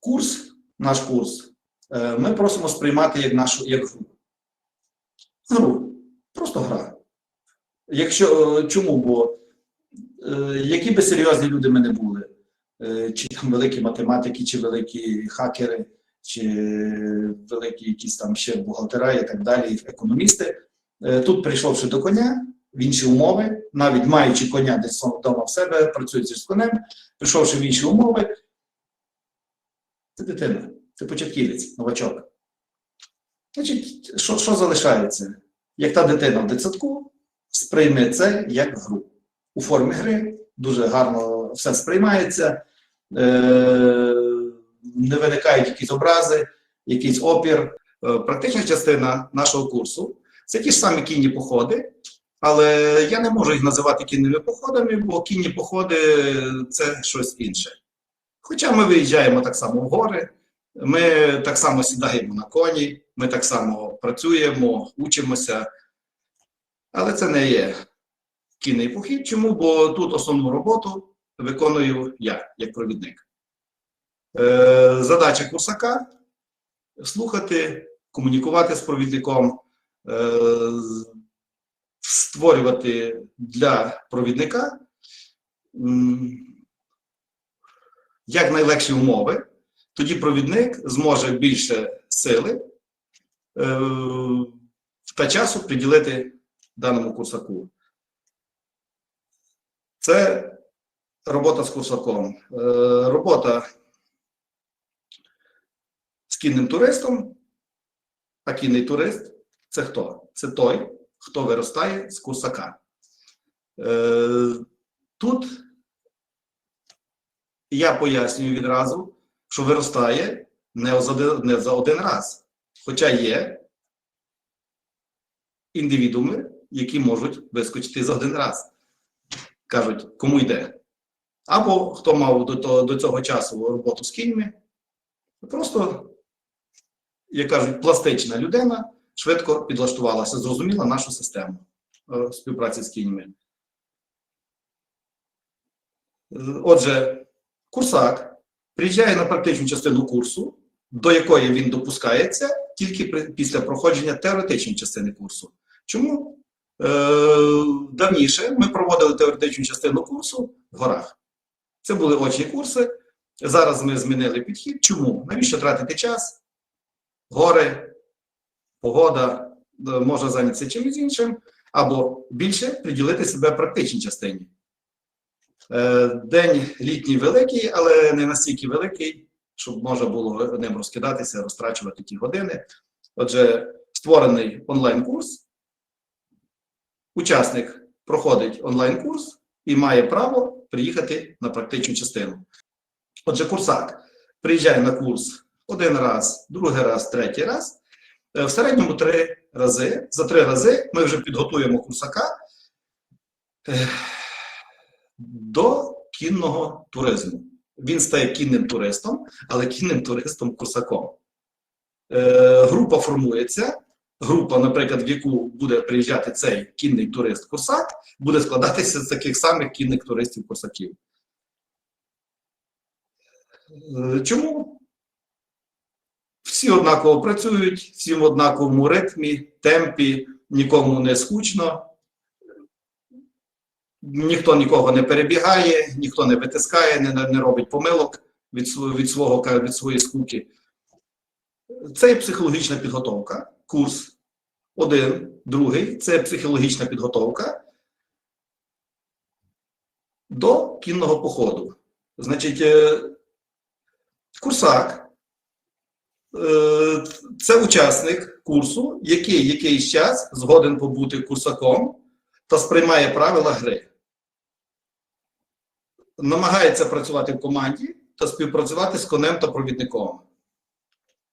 курс, наш курс, е, ми просимо сприймати як нашу як гру. Гру. Просто гра. Якщо е, чому? Бо е, які би серйозні люди ми не були, чи там великі математики, чи великі хакери, чи великі якісь там ще бухгалтера і так далі, економісти, тут прийшовши до коня, в інші умови, навіть маючи коня десь вдома в себе, працюючи з конем, прийшовши в інші умови, це дитина, це початківець, новачок. Значить, що, що залишається? Як та дитина в дитсадку сприйме це як гру. У формі гри дуже гарно все сприймається, е, не виникають якісь образи, якийсь опір. Е, практична частина нашого курсу це ті ж самі кінні походи, але я не можу їх називати кінними походами, бо кінні походи це щось інше. Хоча ми виїжджаємо так само в гори, ми так само сідаємо на коні, ми так само працюємо, учимося. Але це не є кінний похід. Чому? Бо тут основну роботу виконую я, як провідник. Е, задача курсака слухати, комунікувати з провідником, е, створювати для провідника якнайлегші умови. Тоді провідник зможе більше сили е, та часу приділити даному курсаку. Це робота з курсаком. Е, робота з кінним туристом, а кінний турист це хто? Це той, хто виростає з курсака. Е, тут я пояснюю відразу, що виростає не за один, не за один раз. Хоча є індивідууми, які можуть вискочити за один раз. Кажуть, кому йде. Або хто мав до, до цього часу роботу з кіньми, просто, як кажуть, пластична людина швидко підлаштувалася, зрозуміла нашу систему е, співпраці з кіньми. Е, Отже, курсак приїжджає на практичну частину курсу, до якої він допускається тільки після проходження теоретичної частини курсу. Чому? Е, давніше ми проводили теоретичну частину курсу в горах. Це були очні курси. Зараз ми змінили підхід. Чому? Навіщо тратити час? Гори, погода, е, можна зайнятися чимось іншим, або більше приділити себе практичній частині. Е, День літній великий, але не настільки великий, щоб можна було ним розкидатися, розтрачувати ті години. Отже, створений онлайн-курс. Учасник проходить онлайн-курс і має право приїхати на практичну частину. Отже, курсак приїжджає на курс один раз, другий раз, третій раз. Е, В середньому три рази. За три рази ми вже підготуємо курсака е, до кінного туризму. Він стає кінним туристом, але кінним туристом курсаком. Е, група формується. Група, наприклад, в яку буде приїжджати цей кінний турист-курсак, буде складатися з таких самих кінних туристів-курсаків. Е, Чому? Всі однаково працюють, всі в однаковому ритмі, темпі, нікому не скучно, ніхто нікого не перебігає, ніхто не витискає, не, не робить помилок від, від, свого, від своєї скуки. Це є психологічна підготовка, курс один, другий це психологічна підготовка до кінного походу. Значить, е, курсак е, це учасник курсу, який якийсь час згоден побути курсаком та сприймає правила гри. Намагається працювати в команді та співпрацювати з конем та провідником.